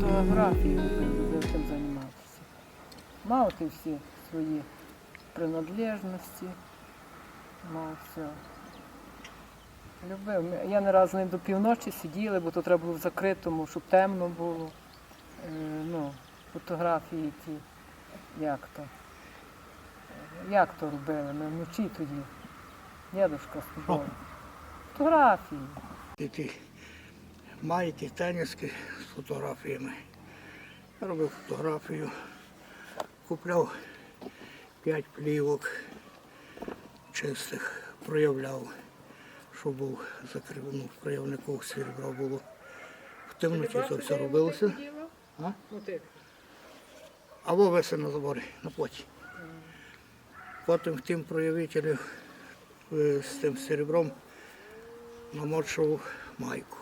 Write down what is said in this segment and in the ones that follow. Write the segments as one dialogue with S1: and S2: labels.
S1: Фотографії. Мав ти всі свої принадлежності, мав все. Любив. Я не раз з ним до півночі сиділи, бо то треба було в закритому, щоб темно було. Е, ну, фотографії ті, як то. Як то робили? Ми вночі тоді. Дідушка з тобою. Фотографії.
S2: Ті маєте теніски з фотографіями. Я робив фотографію, купляв п'ять плівок чистих, проявляв, що був закрив, ну, в проявнику серебро було. В темноті це все робилося. А? Або веси на заборі, на плоті. Потім в тим проявителі е, з тим серебром намочував майку.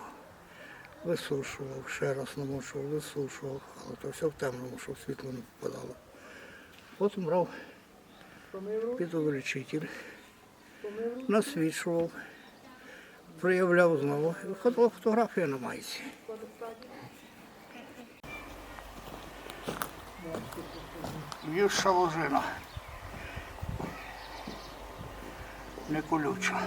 S2: Висушував, ще раз намочував, висушував, але то все в темному, щоб світло не попадало. Потім брав під увеличитель, насвічував, проявляв знову виходила фотографія на майці. Львівська лужина. Не колюча.